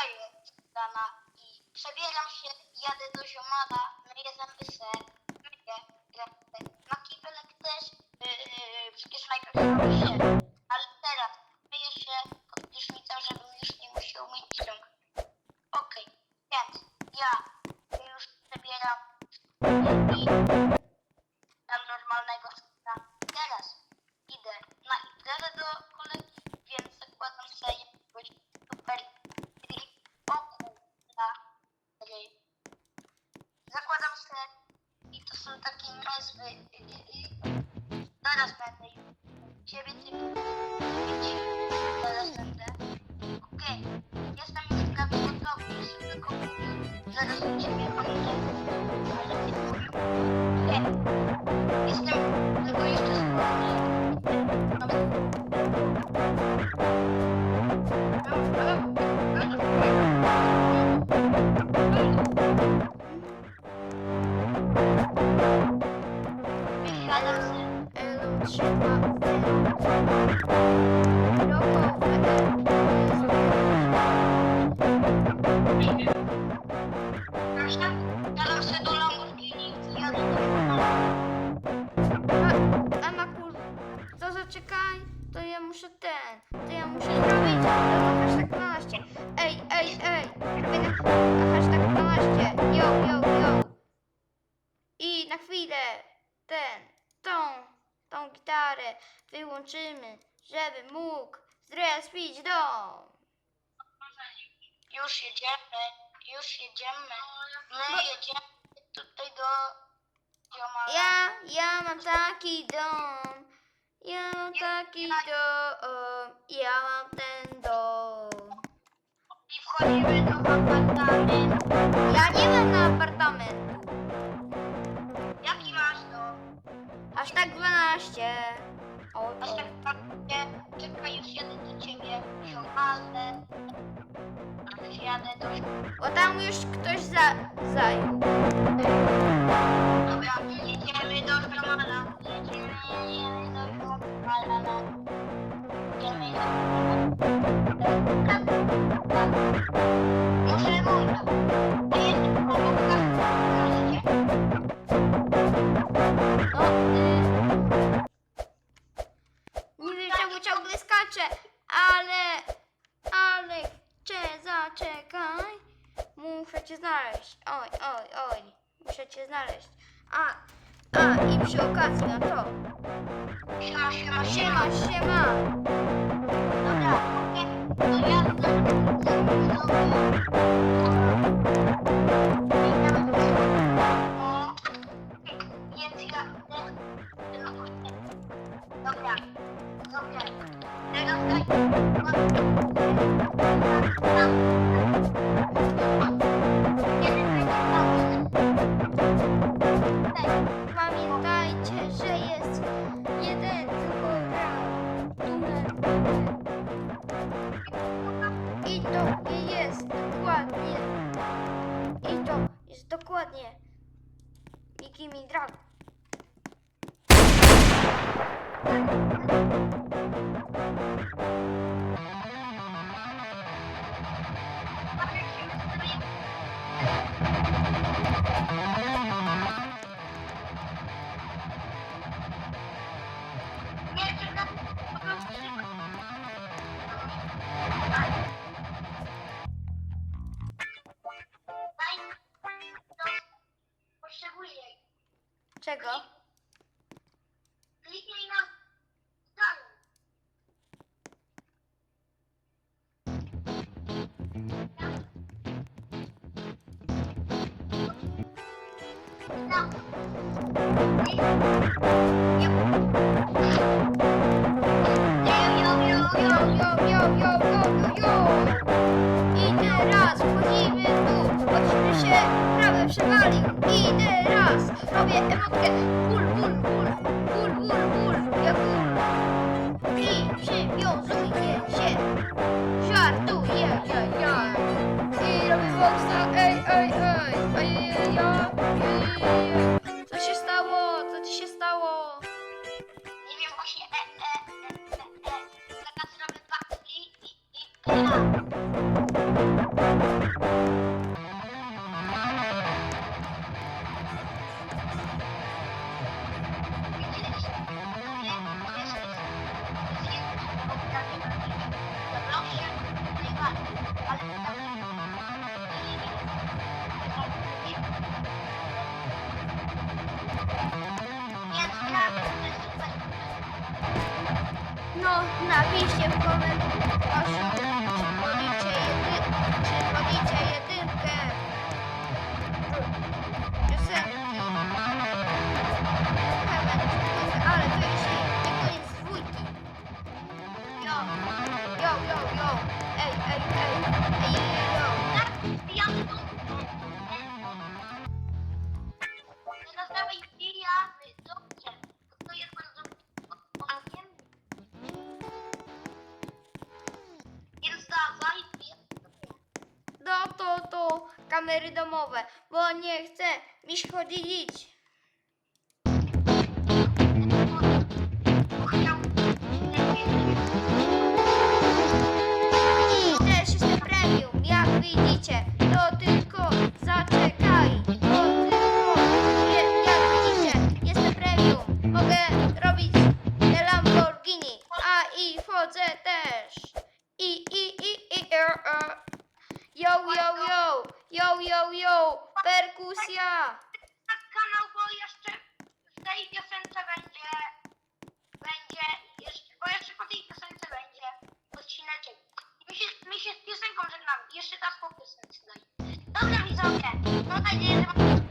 z rana i przebieram się, jadę do ziomala, myję zęby se, myję ręce. Na kibelek też, yy, przecież najpierw się, ale teraz myję się pod prysznicem, żebym już nie musiał myć rąk. Okej, więc ja już przebieram y. Zaraz będę już. Ciebie typu. Zaraz będę. Okej, jestem już prawie gotowy, jeszcze tylko mówię. Zaraz do ciebie będę. Ale ty mówił. Nie. Jestem tylko jeszcze spokojny. Wysiadam się. Elu trzyma rokowe Proszę, siadam się do Lamborghini i jadę do Hiszpanii. A, a na kur... To zaczekaj, to ja muszę ten, to ja muszę zrobić hashtag 12. Ej, ej, ej, robię na hashtag 12. Yo, yo, yo. I na chwilę ten, tą, tą gitarę wyłączymy, żeby mógł zrespić dom. Już jedziemy, już jedziemy. My No. jedziemy tutaj do Ziomala. Ja, ja mam taki dom. Ja mam taki dom. Ja mam ten dom. I wchodzimy do apartamentu. Ja nie mam na apartamentu. 12. O, o. czekaj, już jadę do ciebie. Już jadę do Bo tam już ktoś za, zajął. Dobra, skaczę, ale... Ale chcę, zaczekaj. Muszę cię znaleźć. Oj, oj, oj. Muszę cię znaleźć. A, a i przy okazji na to. Siema, siema, siema. Siema. Dobra, to ja Dobra. Pamiętajcie, że jest jeden tylko tunel. I to jest dokładnie. I to jest dokładnie. Miki mi Dragon. Nie, czekaj, po prostu Daj, to potrzebuję. Czego? Przewalił. I teraz robię emotkę. Ból, ból, ból, ból, ból, ból. Ja ból. I przywiązuje No, napiszcie w komentarzach. Kamery domowe, bo nie chcę mi chodzić. I też jestem premium, jak widzicie, to tylko zaczekaj, to tylko, jak widzicie, jestem premium, mogę robić Lamborghini, a i wchodzę też. I, i, e, e. Yo, yo, yo, yo, yo, yo, perkusja. na kanał, bo jeszcze w tej piosence będzie, będzie, jeszcze, bo jeszcze po tej piosence będzie odcineczek. My się, my się z piosenką żegnamy, jeszcze raz po piosence. Dobra widzowie, mam nadzieję, że